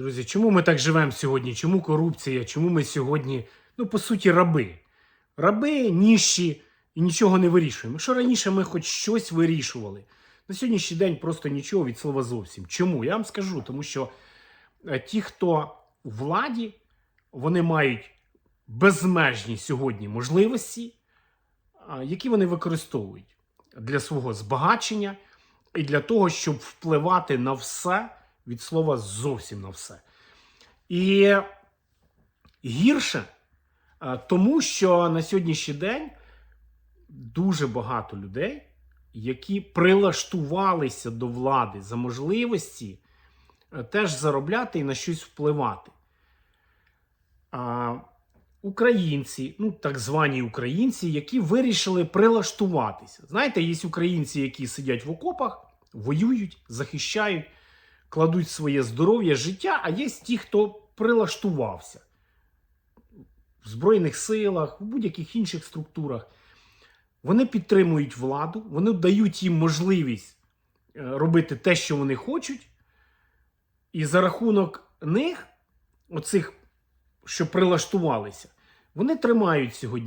Друзі, чому ми так живемо сьогодні? Чому корупція? Чому ми сьогодні, ну, по суті, раби? Раби, ніщі і нічого не вирішуємо. Що раніше ми хоч щось вирішували. На сьогоднішній день просто нічого від слова зовсім. Чому? Я вам скажу, тому що е, ті, хто у владі, вони мають безмежні сьогодні можливості, які вони використовують для свого збагачення і для того, щоб впливати на все від слова зовсім на все. І гірше, е, тому що на сьогоднішній день дуже багато людей, які прилаштувалися до влади за можливості е, теж заробляти і на щось впливати. Українці, ну так звані українці, які вирішили прилаштуватися. Знаєте, є українці, які сидять в окопах, воюють, захищають, кладуть своє здоров'я, життя, а є ті, хто прилаштувався в Збройних силах, в будь-яких інших структурах. Вони підтримують владу, вони дають їм можливість е, робити те, що вони хочуть, і за рахунок них, оцих, що прилаштувалися, вони тримають сьогодні.